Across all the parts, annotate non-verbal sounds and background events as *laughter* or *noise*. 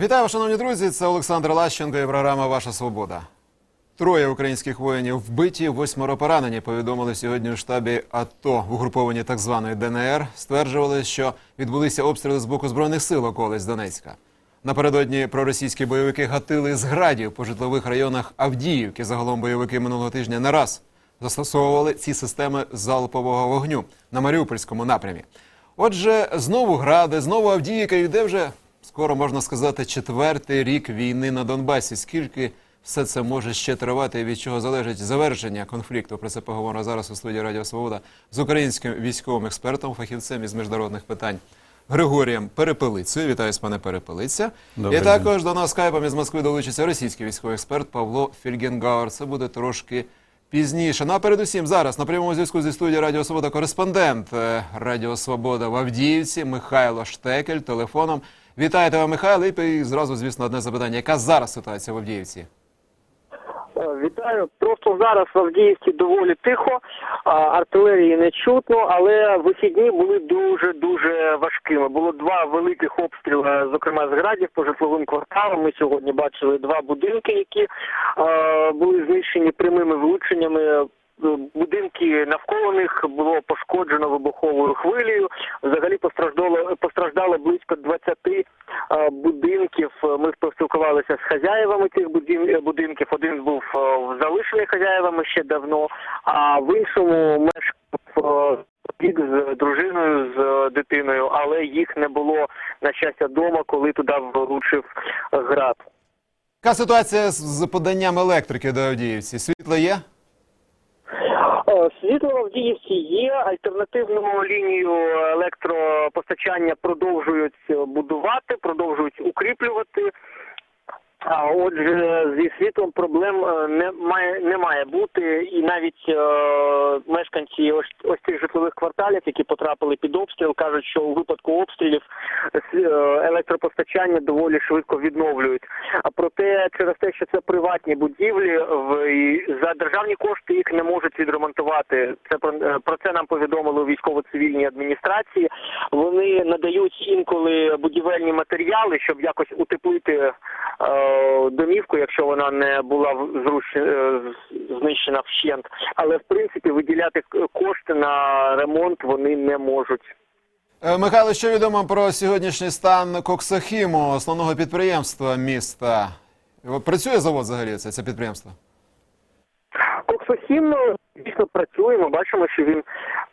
Вітаю, шановні друзі. Це Олександр Лащенко і програма Ваша Свобода. Троє українських воїнів вбиті, восьмеро поранені. Повідомили сьогодні у штабі АТО в угрупованні так званої ДНР. Стверджували, що відбулися обстріли з боку збройних сил околиць Донецька. Напередодні проросійські бойовики гатили з градів по житлових районах Авдіївки. Загалом бойовики минулого тижня не раз застосовували ці системи залпового вогню на Маріупольському напрямі. Отже, знову гради, знову Авдіївка, і йде вже скоро можна сказати четвертий рік війни на Донбасі. Скільки все це може ще тривати і від чого залежить завершення конфлікту? Про це поговоримо зараз у студії Радіо Свобода з українським військовим експертом, фахівцем із міжнародних питань. Григорієм Перепелицею. Вітаю пане Перепелиця. Добрий і також до нас скайпом із Москви долучиться російський військовий експерт Павло Фільгенгауер. Це буде трошки пізніше. Ну а передусім зараз на прямому зв'язку зі студією Радіо Свобода кореспондент е, Радіо Свобода в Авдіївці Михайло Штекель телефоном. Вітаю тебе, Михайло. І зразу, звісно, одне запитання. Яка зараз ситуація в Авдіївці? Е, Вітаю. Просто зараз в Авдіївці доволі тихо, артилерії не чутно, але вихідні були дуже дуже важкими. Було два великих обстріли, зокрема з градів по житловим кварталам. Ми сьогодні бачили два будинки, які е, були знищені прямими влученнями. Будинки навколо них було пошкоджено вибуховою хвилею. Взагалі постраждало постраждало близько 20 е, будинків. Ми поспілкувалися з хазяєвами цих будин- будинків. Один був е, залишений хазяєвами ще давно, а в іншому мешкав е, з дружиною з дитиною, але їх не було на щастя вдома, коли туди влучив е, град. Яка ситуація з поданням електрики до Авдіївці? Світло є? Світло в Авдіївці є. Альтернативну лінію електропостачання продовжують будувати, продовжують укріплювати. А отже, зі світлом проблем е, не має не має бути, і навіть е, мешканці ось, ось цих житлових кварталів, які потрапили під обстріл, кажуть, що у випадку обстрілів е, електропостачання доволі швидко відновлюють. А проте, через те, що це приватні будівлі, в за державні кошти їх не можуть відремонтувати. Це про, е, про це нам повідомили у військово-цивільній адміністрації. Вони надають інколи будівельні матеріали, щоб якось утеплити е, домівку, якщо вона не була е, знищена вщент. Але в принципі виділяти кошти на ремонт вони не можуть. Е, Михайло, що відомо про сьогоднішній стан Коксохіму, основного підприємства міста? Працює завод взагалі це, це підприємство? Коксохім ну, дійсно працює. Ми бачимо, що він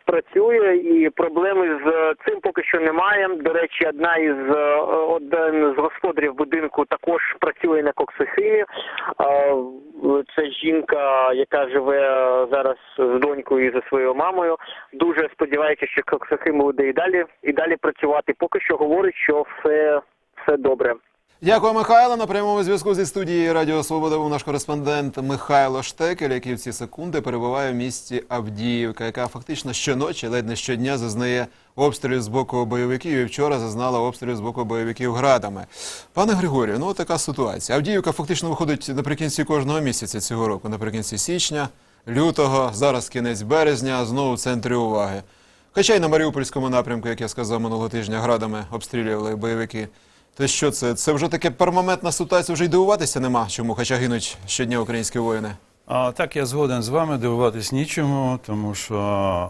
працює, і проблеми з цим поки що немає. До речі, одна із е, один з господарів будинку також працює на коксохімі. А, Це жінка, яка живе зараз з донькою і за своєю мамою. Дуже сподівається, що коксохім буде і далі і далі працювати. Поки що говорить, що все, все добре. Дякую, Михайло. На прямому зв'язку зі студії Радіо Свобода був наш кореспондент Михайло Штекель, який в ці секунди перебуває в місті Авдіївка, яка фактично щоночі, ледь не щодня, зазнає обстрілів з боку бойовиків. І вчора зазнала обстрілів з боку бойовиків градами. Пане Григорію, ну така ситуація. Авдіївка фактично виходить наприкінці кожного місяця цього року, наприкінці січня, лютого, зараз кінець березня, знову в центрі уваги. Хоча й на Маріупольському напрямку, як я сказав минулого тижня, градами обстрілювали бойовики. То що це? Це вже таке пермоментна ситуація, вже й дивуватися нема чому, хоча гинуть щодня українські воїни. А, так, я згоден з вами дивуватись нічому, тому що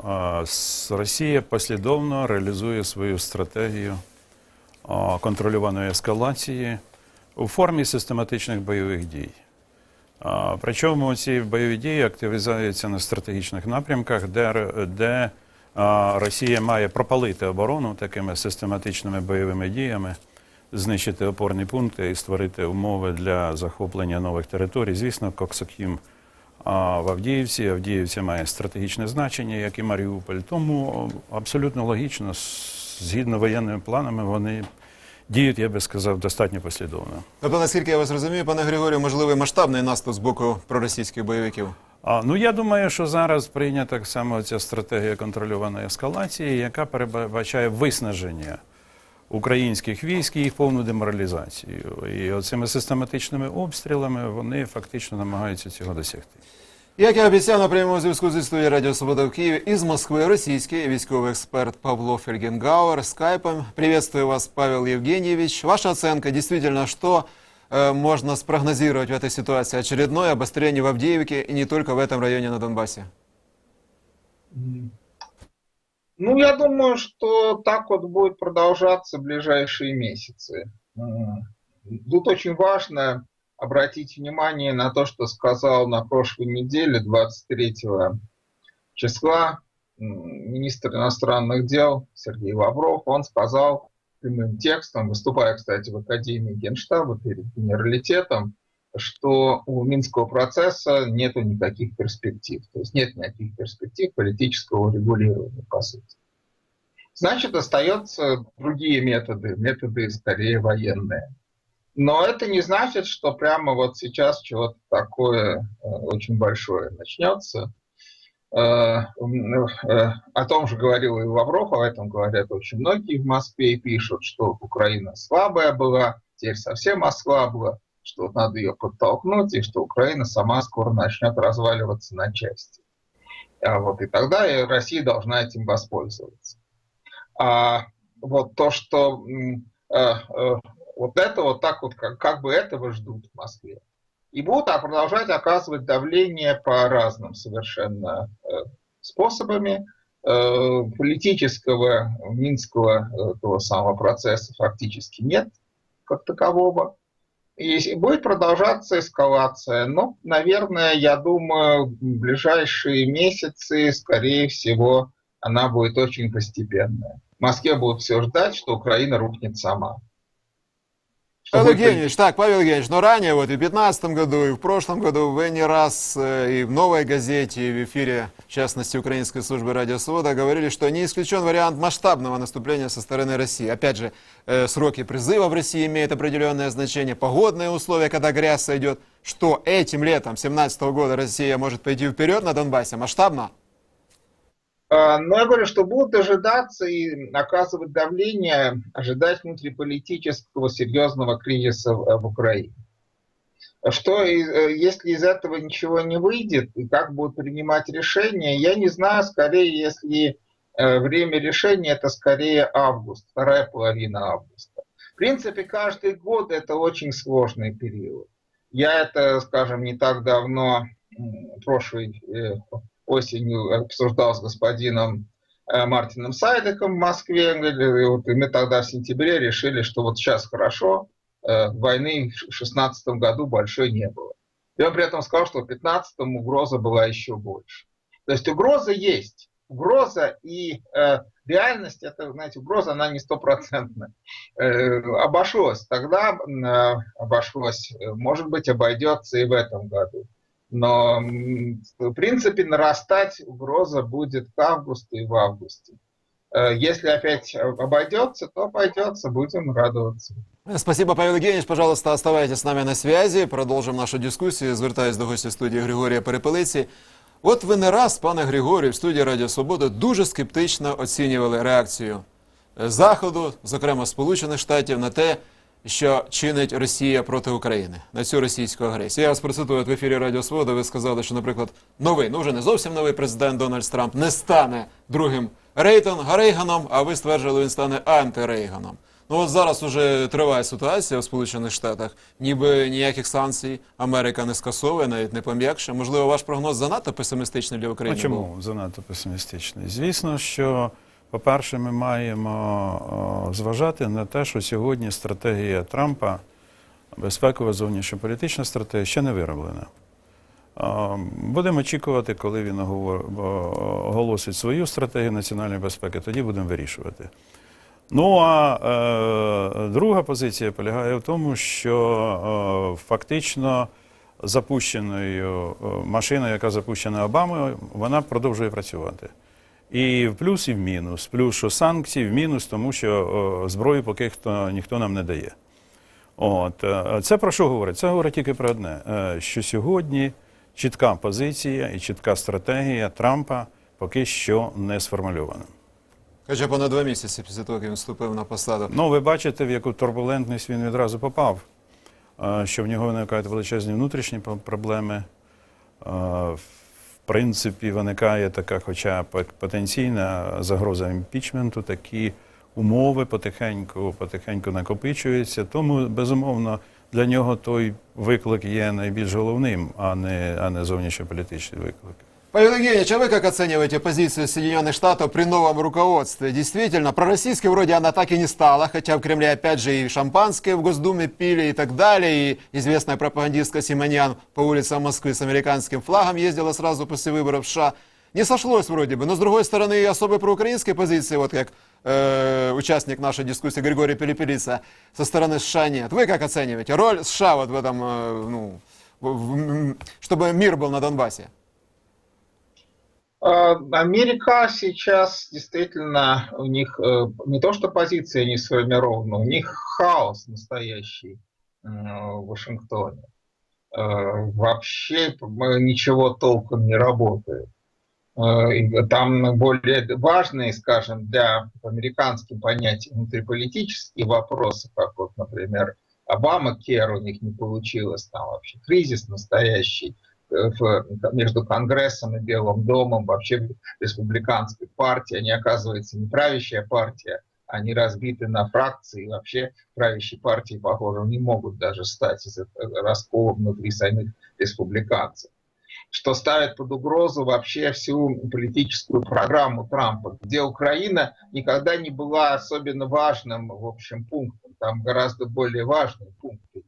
а, с- Росія послідовно реалізує свою стратегію а, контрольованої ескалації у формі систематичних бойових дій. А, причому ці бойові дії активізуються на стратегічних напрямках, де, де а, Росія має пропалити оборону такими систематичними бойовими діями, знищити опорні пункти і створити умови для захоплення нових територій. Звісно, Коксохім в Авдіївці. Авдіївці має стратегічне значення, як і Маріуполь. Тому абсолютно логічно, згідно воєнними планами, вони діють, я би сказав, достатньо послідовно. Тобто, наскільки я вас розумію, пане Григорію, можливий масштабний наступ з боку проросійських бойовиків. А, ну я думаю, що зараз прийнята так само ця стратегія контрольованої ескалації, яка передбачає виснаження українських військ і їх повну деморалізацію. І оцими систематичними обстрілами вони фактично намагаються цього досягти. Як я обіцяв на прямому зв'язку зі студією Радіо Свобода в Києві із Москви російський військовий експерт Павло Фельгенгауэр скайпом. Приветствую вас, Павел Евгеньевич. Ваша оценка, действительно, что э, можно спрогнозировать в этой ситуации? Очередное обострение в Авдеевке и не только в этом районе на Донбассе? Ну, я думаю, что так вот будет продолжаться ближайшие месяцы. Тут очень важно обратить внимание на то, что сказал на прошлой неделе, 23 числа, министр иностранных дел Сергей Лавров. Он сказал прямым текстом, выступая, кстати, в Академии Генштаба перед генералитетом, что у Минского процесса нет никаких перспектив. То есть нет никаких перспектив политического регулирования, по сути. Значит, остаются другие методы, методы скорее военные. Но это не значит, что прямо вот сейчас чего-то такое э, очень большое начнется. Э, э, О том же говорил и Лавров, об этом говорят очень многие в Москве и пишут, что Украина слабая была, теперь совсем ослабла, что надо ее подтолкнуть, и что Украина сама скоро начнет разваливаться на части. А вот и тогда Россия должна этим воспользоваться. А вот то, что э, э, вот это вот так вот, как, как бы этого ждут в Москве. И будут а, продолжать оказывать давление по разным совершенно э, способами. Э, политического минского э, того самого процесса фактически нет как такового. И будет продолжаться эскалация. Но, наверное, я думаю, в ближайшие месяцы, скорее всего, она будет очень постепенная. В Москве будут все ждать, что Украина рухнет сама. Павел Евгеньевич, так, Павел Евгеньевич, но ранее, вот и в 2015 году, и в прошлом году вы не раз э, и в «Новой газете», и в эфире, в частности, Украинской службы радиосвода, говорили, что не исключен вариант масштабного наступления со стороны России. Опять же, э, сроки призыва в России имеют определенное значение, погодные условия, когда грязь сойдет. Что этим летом 2017 года Россия может пойти вперед на Донбассе масштабно? А, Но я говорю, что будут дожидаться и оказывать давление, ожидать внутриполитического серьезного кризиса в Украине. Что, э, если из этого ничего не выйдет, и как будут принимать решения, я не знаю, скорее, если э, время решения, это скорее август, вторая половина августа. В принципе, каждый год это очень сложный период. Я это, скажем, не так давно, м, прошлой э, осенью обсуждал с господином э, Мартином Сайдеком в Москве. И вот и мы тогда в сентябре решили, что вот сейчас хорошо, э, войны в 2016 году большой не было. И он при этом сказал, что в 2015 угроза была еще больше. То есть угроза есть. Угроза и э, реальность, это, знаете, угроза, она не стопроцентная. Э, обошлось. Тогда э, обошлось. Может быть, обойдется и в этом году. Но, в принципе, нарастать угроза будет к августу и в августе. Э, Если опять обойдется, то обойдется, будем радоваться. Спасибо, Павел Евгеньевич. Пожалуйста, оставайтесь с нами на связи. Продовжимо нашу дискусію. Звертаюсь до гостя студії Григорія Перепелиці. От ви не раз, пане Григорію, в студії Радіо Свобода дуже скептично оцінювали реакцію е, Заходу, зокрема Сполучених Штатів, на те, що чинить Росія проти України, на цю російську агресію. Я вас процитую в ефірі Радіо Свобода. Ви сказали, що, наприклад, новий, ну вже не зовсім новий президент Дональд Трамп не стане другим Рейтон Рейганом, а ви стверджували, він стане антирейганом. Ну от зараз уже триває ситуація в Сполучених Штатах. Ніби ніяких санкцій Америка не скасовує, навіть не пом'якше. Можливо, ваш прогноз занадто песимістичний для Ну, України. був? чому занадто песимістичний? Звісно, що, по-перше, ми маємо зважати на те, що сьогодні стратегія Трампа, безпекова зовнішньополітична стратегія, ще не вироблена. Будемо очікувати, коли він оголосить свою стратегію національної безпеки, тоді будемо вирішувати. Ну а е, друга позиція полягає в тому, що фактично запущеною машиною, яка запущена Обамою, вона продовжує працювати. І в плюс, і в мінус. Плюс, що санкції, в мінус, тому що е, зброю поки хто, ніхто нам не дає. От, е, це про що говорить? Це говорить тільки про одне: е, що сьогодні чітка позиція і чітка стратегія Трампа поки що не сформульована. Хоча понад два місяці після того, як він вступив на посаду. Ну, ви бачите, в яку турбулентність він відразу попав, Е, що в нього виникають величезні внутрішні проблеми, принципі виникає така, хоча потенційна загроза імпічменту, такі умови потихеньку, потихеньку накопичуються. Тому, безумовно, для нього той виклик є найбільш головним, а не, а не зовнішньополітичний виклик. Павел Евгеньевич, а вы как оцениваете позицию Соединенных Штатов при новом руководстве? Действительно, пророссийской вроде она так и не стала, хотя в Кремле опять же и шампанское в Госдуме пили и так далее, и известная пропагандистка Симоньян по улицам Москвы с американским флагом ездила сразу после выборов в США. Не сошлось вроде бы, но с другой стороны особой проукраинской позиции, вот как э, участник нашей дискуссии Григорий Пелепелица, со стороны США нет. Вы как оцениваете роль США вот в этом, э, ну, в- в- чтобы мир был на Донбассе? А, Америка сейчас действительно, у них э, не то что позиция не сформирована, у них хаос настоящий в Вашингтоне. Э, Вообще ничего толком не работает. Э, Там более важные, скажем, для американских понятий внутриполитические вопросы, как вот, например, Обама Кер у них не получилось, там вообще кризис настоящий в- между Конгрессом и Белым домом, вообще республиканской партии, они, оказывается, не правящая партия, они разбиты на фракции, и вообще правящей партии, похоже, не могут даже стать из раскола внутри самих республиканцев. Что ставит под угрозу вообще всю политическую программу Трампа, где Украина никогда не была особенно важным, в общем, пунктом. Там гораздо более важные пункты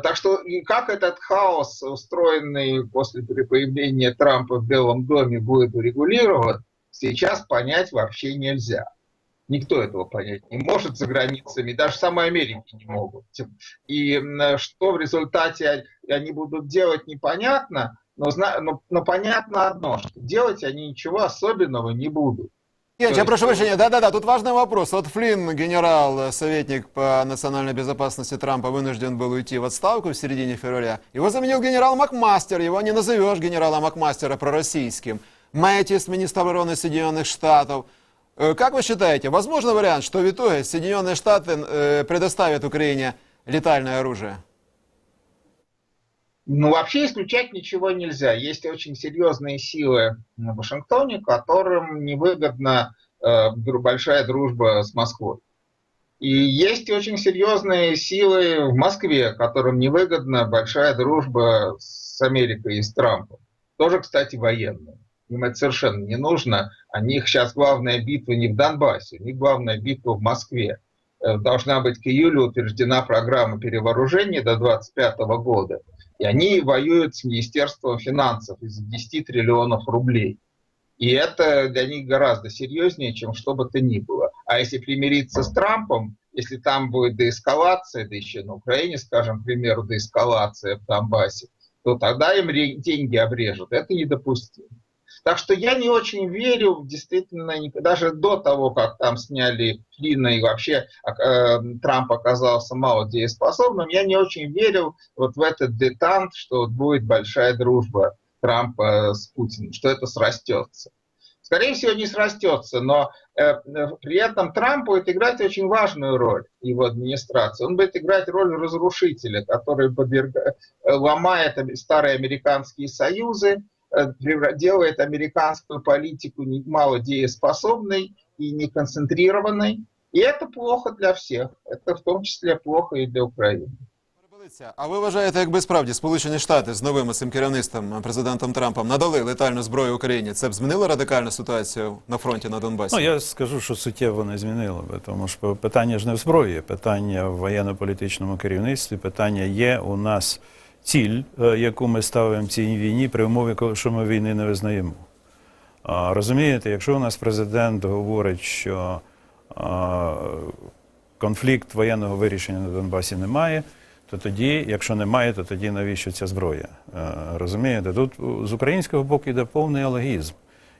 Так что как этот хаос, устроенный после появления Трампа в Белом доме, будет урегулирован, сейчас понять вообще нельзя. Никто этого понять не может за границами, даже самой Америки не могут. И что в результате они будут делать, непонятно, но, но, но понятно одно, что делать они ничего особенного не будут. Нет, я прошу прощения, да-да-да, тут важный вопрос. Вот Флинн, генерал, э, советник по национальной безопасности Трампа, вынужден был уйти в отставку в середине февраля. Его заменил генерал Макмастер, его не назовешь генерала Макмастера пророссийским. Мэтис, министр обороны Соединенных Штатов. Э, Как вы считаете, возможно вариант, что в итоге Соединенные Штаты э, предоставят Украине летальное оружие? Ну, вообще исключать ничего нельзя. Есть очень серьезные силы в Вашингтоне, которым невыгодна э, большая дружба с Москвой. И есть очень серьезные силы в Москве, которым невыгодна большая дружба с Америкой и с Трампом. Тоже, кстати, военные. Им это совершенно не нужно. У них сейчас главная битва не в Донбассе, у них главная битва в Москве. Э, Должна быть к июлю утверждена программа перевооружения до 2025 года. И они воюют с Министерством финансов из 10 триллионов рублей. И это для них гораздо серьезнее, чем что бы то ни было. А если примириться с Трампом, если там будет деэскалация, да еще на Украине, скажем, к примеру, деэскалация в Донбассе, то тогда им деньги обрежут. Это недопустимо. Так что я не очень верю, действительно, даже до того, как там сняли Флина и вообще э, Трамп оказался мало дееспособным, я не очень верил вот в этот детант, что вот будет большая дружба Трампа с Путиным, что это срастется. Скорее всего, не срастется, но э, э, при этом Трамп будет играть очень важную роль его администрации. Он будет играть роль разрушителя, который подверга- э, ломает старые американские союзы, делает американскую политику не- мало дееспособной и неконцентрированной. И это плохо для всех. Это в том числе плохо и для Украины. Перебилися. А ви вважаєте, якби справді Сполучені Штати з новим цим керівництвом, президентом Трампом, надали летальну зброю Україні, це б змінило радикальну ситуацію на фронті на Донбасі? Ну, я скажу, що суттєво не змінило би, тому що питання ж не в зброї, питання в воєнно-політичному керівництві, питання є у нас ціль, е, яку ми ставимо цій війні при умові, що ми війни не визнаємо. Розумієте, якщо у нас президент говорить, що конфлікт воєнного вирішення на Донбасі немає, то тоді, якщо немає, то тоді навіщо ця зброя? Е, Розумієте, тут з українського боку йде повний алогізм.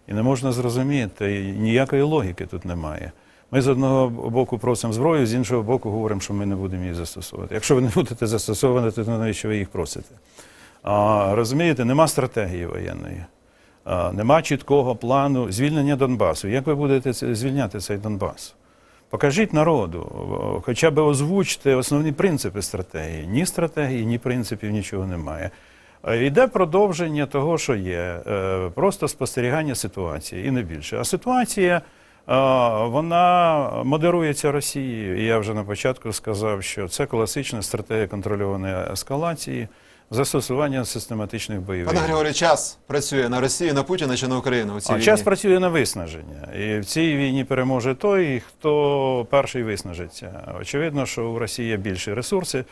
І не можна зрозуміти, ніякої логіки тут немає. Ми з одного боку просимо зброю, з іншого боку говоримо, що ми не будемо її застосовувати. Якщо ви не будете застосовувати, то навіщо ви їх просите? А, розумієте, нема стратегії воєнної, а, нема чіткого плану звільнення Донбасу. Як ви будете звільняти цей Донбас? Покажіть народу, хоча б озвучте основні принципи стратегії. Ні стратегії, ні принципів, нічого немає. Йде продовження того, що є, е, просто спостерігання ситуації і не більше. А ситуація вона модерується Росією. І я вже на початку сказав, що це класична стратегія контрольованої ескалації, застосування систематичних бойових. Пане. Григорій, час працює на Росію, на Путіна чи на Україну у цій А війні? час працює на виснаження. І в цій війні переможе той, хто перший виснажиться. Очевидно, що у Росії є більші ресурси,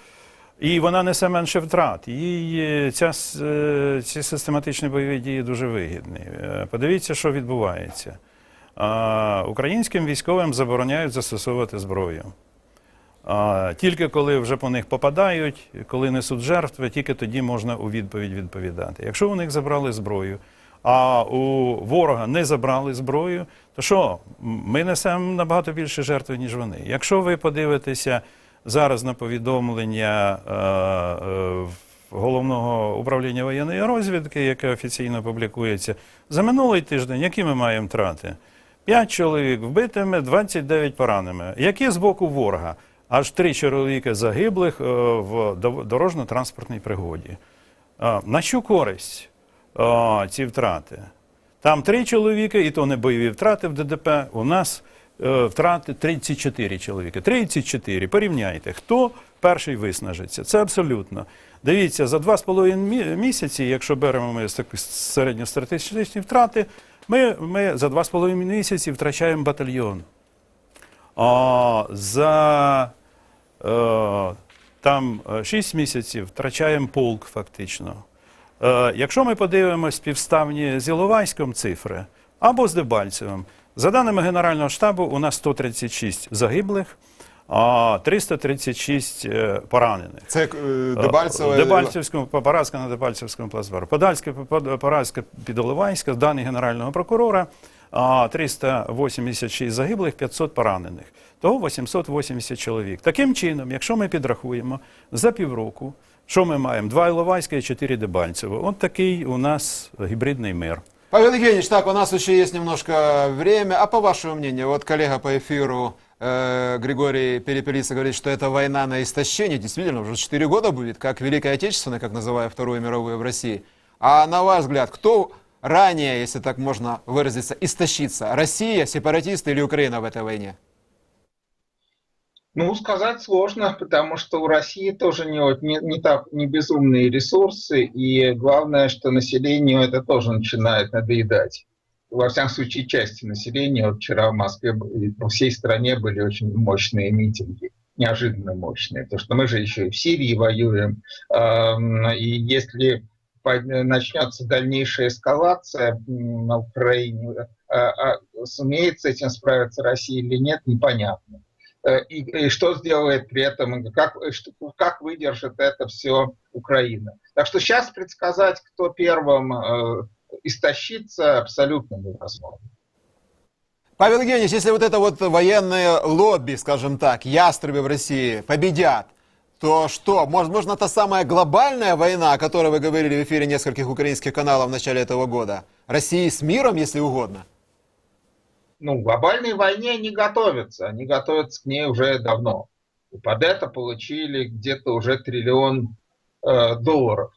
і вона несе менше втрат. Їй е, ця, е, ці систематичні бойові дії дуже вигідні. Е, Подивіться, що відбувається. Українським військовим забороняють застосовувати зброю. А, Тільки коли вже по них попадають, коли несуть жертви, тільки тоді можна у відповідь відповідати. Якщо у них забрали зброю, а у ворога не забрали зброю, то що? Ми несемо набагато більше жертв, ніж вони. Якщо ви подивитеся зараз на повідомлення е, е, головного управління воєнної розвідки, яке офіційно публікується, за минулий тиждень, які ми маємо втрати? П'ять чоловік вбитими, 29 пораненими. Які з боку ворога? Аж три чоловіка загиблих е, в дорожньо-транспортній пригоді. Е, На що користь е, ці втрати? Там три чоловіка, і то не бойові втрати в ДДП. У нас втрати 34 чоловіка. 34. Порівняйте, хто перший виснажиться. Це абсолютно. Дивіться, за два з половиною мі- місяці, якщо беремо ми середньостатистичні втрати, ми, ми за два з половиною місяці втрачаємо батальйон. А за е, там 6 місяців втрачаємо полк фактично. Е, якщо ми подивимось співставні з Іловайськом цифри або з Дебальцевим, за даними Генерального штабу, у нас 136 загиблих, а 336 е, поранених. Це е, Дебальцеве. Дебальцевському, Поразка на Дебальцевському плацдармі. Подальська, Под- Поразка під Оливайська, дані Генерального прокурора, а, 386 загиблих, 500 поранених. Того 880 чоловік. Таким чином, якщо ми підрахуємо за півроку, що ми маємо? Два Іловайська і чотири Дебальцево. От такий у нас гібридний мир. Павел Евгеньевич, так, у нас еще есть немножко время. А по вашему мнению, вот коллега по эфиру э, Григорий Перепелица говорит, что это война на истощение. Действительно, уже 4 года будет, как Великая Отечественная, как называя Вторую мировую в России. А на ваш взгляд, кто ранее, если так можно выразиться, истощится? Россия, сепаратисты или Украина в этой войне? Ну, сказать сложно, *laughs* потому что у России тоже не, не, не так не безумные ресурсы, и главное, что населению это тоже начинает надоедать. Во всяком случае, части населения. Вот вчера в Москве по всей стране были очень мощные митинги, неожиданно мощные, потому что мы же еще и в Сирии воюем, и если начнется дальнейшая эскалация на Украине, а- а сумеет с этим справиться Россия или нет, непонятно. Э, и, и что сделает при этом, как, как выдержит это все Украина. Так что сейчас предсказать, кто первым истощится, абсолютно невозможно. Павел Евгеньевич, если вот это вот военное лобби, скажем так, ястребы в России победят, то что, может, можно та самая глобальная война, о которой вы говорили в эфире нескольких украинских каналов в начале этого года? России с миром, если угодно? Ну, к глобальной войне они готовятся, они готовятся к ней уже давно. И под это получили где-то уже триллион э, долларов,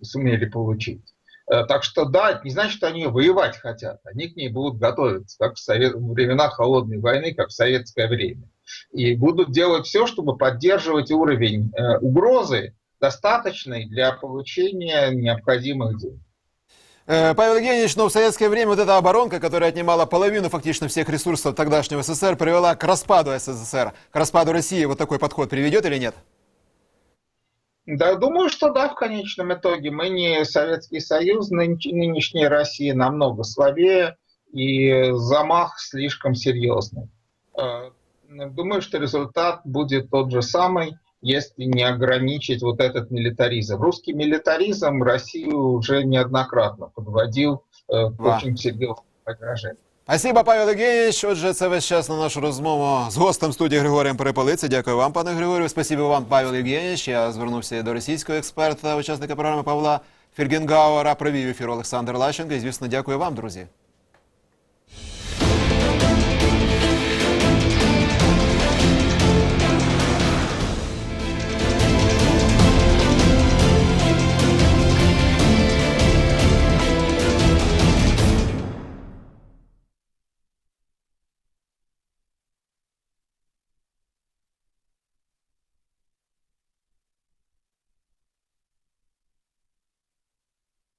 сумели получить. Э, Так что да, это не значит, что они воевать хотят. Они к ней будут готовиться, как в совет- времена холодной войны, как в советское время. И будут делать все, чтобы поддерживать уровень э, угрозы достаточный для получения необходимых денег. Э, Павел Евгеньевич, но в советское время вот эта оборонка, которая отнимала половину фактически всех ресурсов тогдашнего СССР, привела к распаду СССР, к распаду России. Вот такой подход приведет или нет? Да, думаю, что да, в конечном итоге. Мы не Советский Союз, нынешняя Россия намного слабее, и замах слишком серьезный. Э, Думаю, что результат будет тот же самый, если не ограничить вот этот милитаризм. Русский милитаризм Россию уже неоднократно подводил э, к очень серьезным возражениям. Спасибо, Павел Євгенійович. Отже, це весь час на нашу розмову з гостем студії Григорієм Перепелиці. Дякую вам, пане Григорію. Спасибо вам, Павел Євгенійович. Я звернувся до російського експерта, учасника програми Павла Фіргенгауера. Провів ефір Олександр Лащенко. І, звісно, дякую вам, друзі.